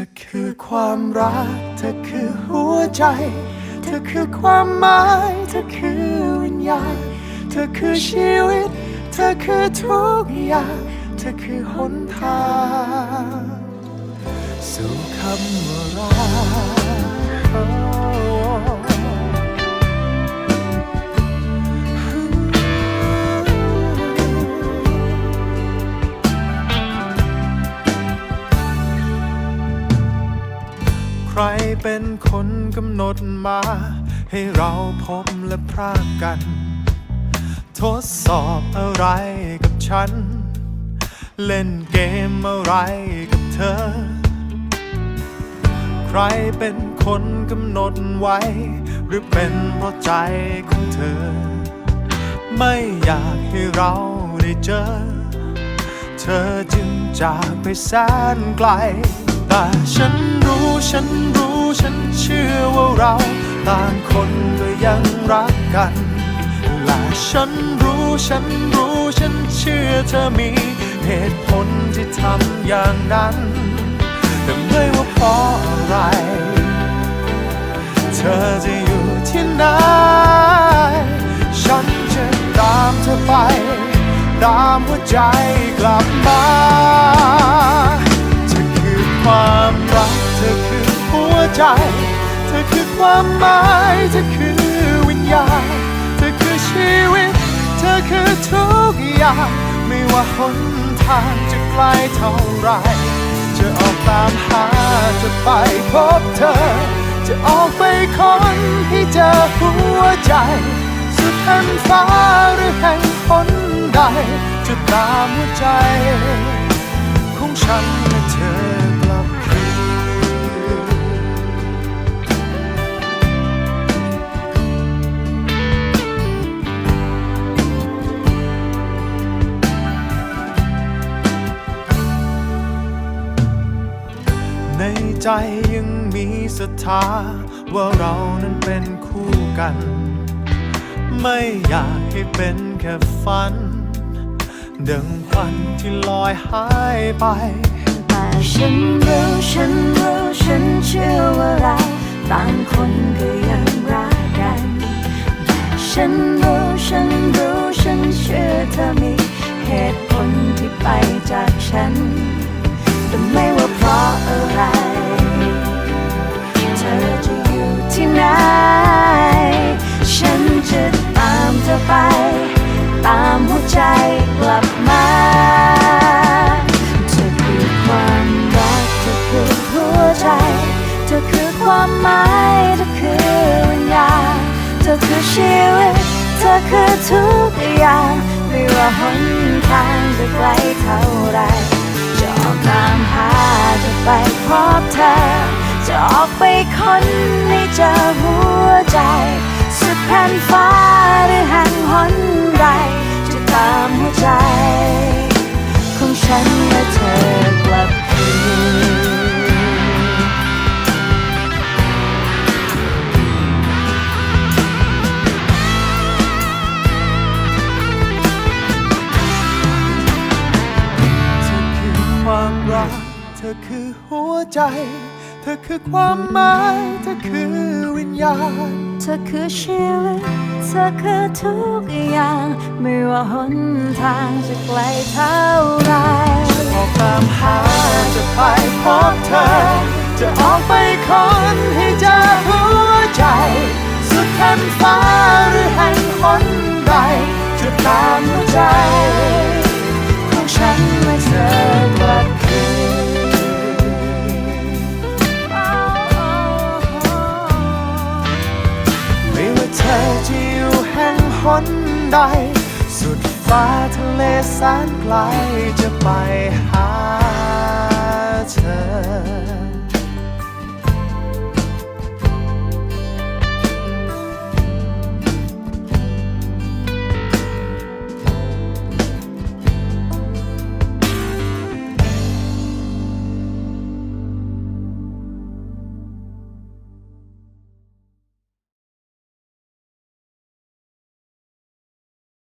ธอคือความรัก เธอคือหัวใจ เธอคือความหมาย เธอคือวิญญาณ เธอคือชีวิต เธอคือทุกอย่าง เธอคือหนทาง สู่คำว่ารัก เป็นคนกำหนดมา ให้เราพบและพรากกัน ทดสอบอะไรกับฉัน เล่นเกมอะไรกับเธอ ใครเป็นคนกำหนดไว้ หรือเป็นเพราะใจของเธอ ไม่อยากให้เราได้เจอ เธอจึงจากไปแสนไกล แต่ฉันรู้ฉันรู้ฉันเชื่อว่าเราต่างคนก็ยังรักกันและฉันรู้ฉันรู้ฉันเชื่อเธอมีเหตุผลที่ทำอย่างนั้น แต่ไม่ว่าเพราะอะไร เธอจะอยู่ที่ไหน ฉันจะตามเธอไป ตามหัวใจกลับมา เธอคือหัวใจ เธอคือความหมาย เธอคือวิญญาณ เธอคือชีวิต เธอคือทุกอย่าง ไม่ว่าหนทางจะไกลเท่าไร จะออกตามหา จะไปพบเธอ จะออกไปค้นให้เจอหัวใจ สุดแผ่นฟ้าหรือแห่งหนใด จะตามหัวใจ ของฉันและเธอ ใจยังมีศรัทธาว่าเรานั้นเป็นคู่กัน ไม่อยากให้เป็นแค่ฝัน ดังควันที่ลอยหายไป แต่ฉันรู้ฉันรู้ฉันเชื่อว่าเราต่างคนก็ยังรักกัน ฉันรู้ฉันรู้ฉันเชื่อเธอมีเหตุผลที่ไปจากฉันแต่ไม่ เธอคือวิญญาณเธอคือชีวิต เธอคือทุกอย่างไม่ว่าหนทางจะไกลเท่าไรจะออกตามหาจะไปพบเธอ จะออกไปค้นให้เจอหัวใจ สุดแผ่นฟ้า อคือหัวใจ เธอคือความหมาย เธอคือวิญญาณ เธอคือชีวิต เธอคือทุกอย่าง ไม่ว่าหนทางจะไกลเท่าไรออกตามหา จะไปพบเธอ จะออกไปค้นให้เจอหัวใจ สุดแผ่นฟ้าหรือแห่งหนใดจะตามหัวใจ ใด สุดฟ้าทะเลแสนไกลจะไปหาเธอ